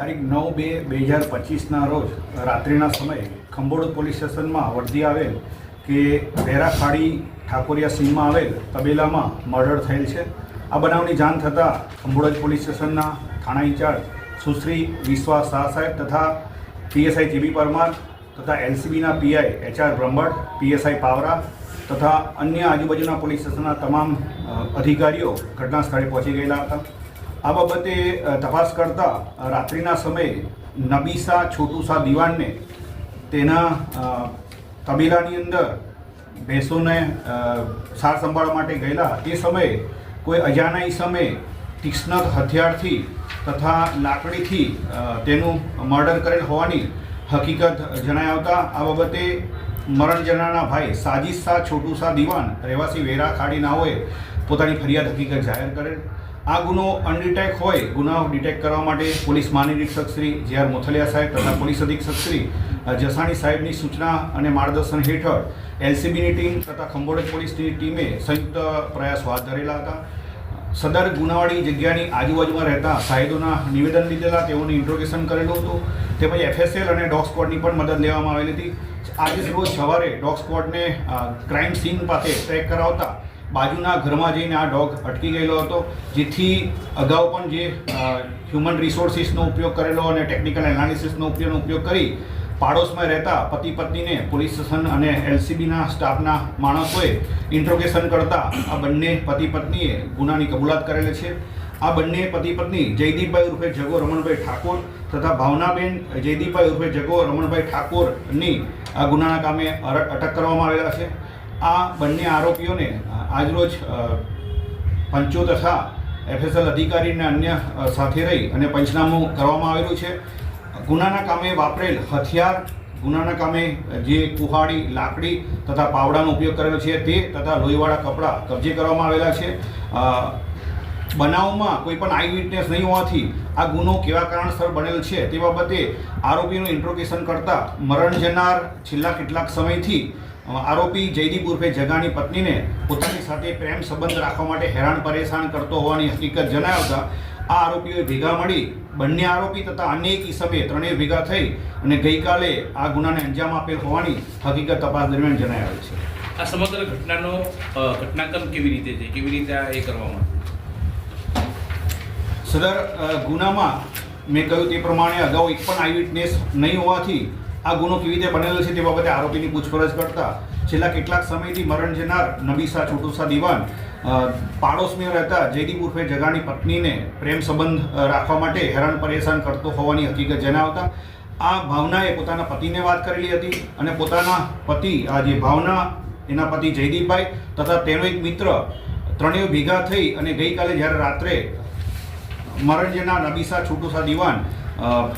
તારીખ નવ બે બે હજાર પચીસના રોજ રાત્રિના સમયે ખંભોડ પોલીસ સ્ટેશનમાં વર્દી આવેલ કે વેરાખાડી ઠાકોરિયા સીમમાં આવેલ તબેલામાં મર્ડર થયેલ છે. આ બનાવની જાણ થતાં ખંભોડ પોલીસ સ્ટેશનના થાણા ઇન્ચાર્જ સુશ્રી વિશ્વાસ શાહ સાહેબ તથા પીએસઆઈ જીબી પરમાર તથા એલસીબીના PI HR Brahmad, PSI Pawara તથા અન્ય આજુબાજુના પોલીસ સ્ટેશનના તમામ અધિકારીઓ ઘટના સ્થળે પહોંચી ગયેલા હતા. આ બાબતે તપાસ કરતા રાત્રિના સમયે નબીસા છોટુસા દિવાનને તેના તબીલાની અંદર ભેંસોને સાર સંભાળ માટે ગયેલા. તે સમયે કોઈ અજાણાઈ સમયે તીક્ષ્ણ હથિયારથી તથા લાકડીથી તેનું મર્ડર કરેલ હોવાની હકીકત જણાઈ આવતા આ બાબતે મરણ જનારના ભાઈ સાજીદ શાહ છોટુ દિવાન રહેવાસી વેરા ખાડી નાઓએ પોતાની ફરિયાદ હકીકત જાહેર કરેલ. આ ગુનો અનડિટેક હોય, ગુનાઓ ડિટેક્ટ કરવા માટે પોલીસ મહાનિરીક્ષક શ્રી જે આર મોથલિયા સાહેબ તથા પોલીસ અધિક્ષક શ્રી જસાણી સાહેબની સૂચના અને માર્ગદર્શન હેઠળ એલસીબીની ટીમ તથા ખંભોળજ પોલીસની ટીમે સંયુક્ત પ્રયાસ હાથ ધરેલા હતા. સદર ગુનાવાળી જગ્યાની આજુબાજુમાં રહેતા સાહેદોના નિવેદન લીધેલા, તેઓને ઇન્ટ્રોગેશન કરેલું હતું. તેમજ એફએસએલ અને ડોગ સ્ક્વોડની પણ મદદ લેવામાં આવેલી હતી. આજે રોજ સવારે ડોગ સ્ક્વોડને ક્રાઇમ સીન પાસે ટ્રેક કરાવતા બાજુના ઘરમાં જઈને આ ડોગ અટકી ગયેલો હતો, જેથી અગાઉ પણ જે હ્યુમન રિસોર્સિસનો ઉપયોગ કરેલો અને ટેકનિકલ એનાલિસિસનો ઉપયોગનો ઉપયોગ કરી, પાડોશમાં રહેતા પતિ પત્નીને પોલીસ સ્ટેશન અને એલસીબીના સ્ટાફના માણસોએ ઇન્ટ્રોગેશન કરતા આ બંને પતિ પત્નીએ ગુનાની કબૂલાત કરેલી છે. આ બંને પતિ પત્ની જયદીપભાઈ ઉર્ફે જગો રમણભાઈ ઠાકોર તથા ભાવનાબેન જયદીપભાઈ ઉર્ફે જગો રમણભાઈ ઠાકોરની આ ગુનાના કામે અટક કરવામાં આવેલા છે. આ બંને આરોપીઓને આજરોજ પંચો તથા એફએસએલ અધિકારીને અન્ય સાથે રહી અને પંચનામું કરવામાં આવેલું છે. ગુનાના કામે વાપરેલ હથિયાર, ગુનાના કામે જે કુહાડી, લાકડી તથા પાવડાનો ઉપયોગ કરેલો છે તે તથા લોહીવાળા કપડાં કબજે કરવામાં આવેલા છે. બનાવમાં કોઈ પણ આઈ વિટનેસ નહીં હોવાથી આ ગુનો કેવા કારણસર બનેલ છે તે બાબતે આરોપીનું ઇન્ટ્રોગેશન કરતાં મરણ જનાર છેલ્લા કેટલાક સમયથી આરોપી જયદીપ ઉર્ફે જગાની પત્નીને પોતાની સાથે પ્રેમ સંબંધ રાખવા માટે હેરાન પરેશાન કરતો હોવાની હકીકત જણાવતા આ આરોપીઓએ ભેગા મળી બંને આરોપી તથા અન્ય એક ઈસમે ત્રણેય ભેગા થઈ અને ગઈકાલે આ ગુનાને અંજામ આપેલ હોવાની હકીકત તપાસ દરમિયાન જણાઈ છે. આ સમગ્ર ઘટનાનો ઘટનાક્રમ કેવી રીતે છે? કેવી રીતે આ એ કરવામાં સદર ગુનામાં મેં કહ્યું તે પ્રમાણે અગાઉ એક પણ આઈ વિટનેસ નહીં હોવાથી આ ગુનો કેવી રીતે બનેલો છે તે બાબતે આરોપીની પૂછપરછ કરતા છેલ્લા કેટલાક સમયથી મરણ જનાર નબીસા છોટુસા દિવાન પાડોશમાં રહેતા જયદીપ ઉર્ફે જગાની પત્નીને પ્રેમ સંબંધ રાખવા માટે હેરાન પરેશાન કરતો હોવાની હકીકત જણાવતા આ ભાવનાએ પોતાના પતિને વાત કરેલી હતી અને પોતાના પતિ, આ જે ભાવના એના પતિ જયદીપભાઈ તથા તેનો એક મિત્ર ત્રણેય ભેગા થઈ અને ગઈકાલે જ્યારે રાત્રે મરણ જેના નબીસા છોટુસા દિવાન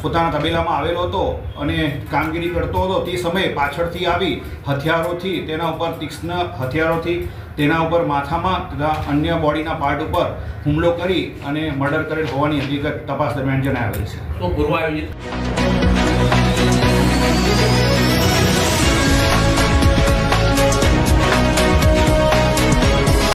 પોતાના તબેલામાં આવેલો હતો અને કામગીરી કરતો હતો, તે સમયે પાછળથી આવી હથિયારોથી તેના ઉપર તીક્ષ્ણ હથિયારોથી તેના ઉપર માથામાં તથા અન્ય બોડીના પાર્ટ ઉપર હુમલો કરી અને મર્ડર કરેલ હોવાની હકીકત તપાસ દરમિયાન જણાવેલ છે. તો પૂર્વ આયોજિત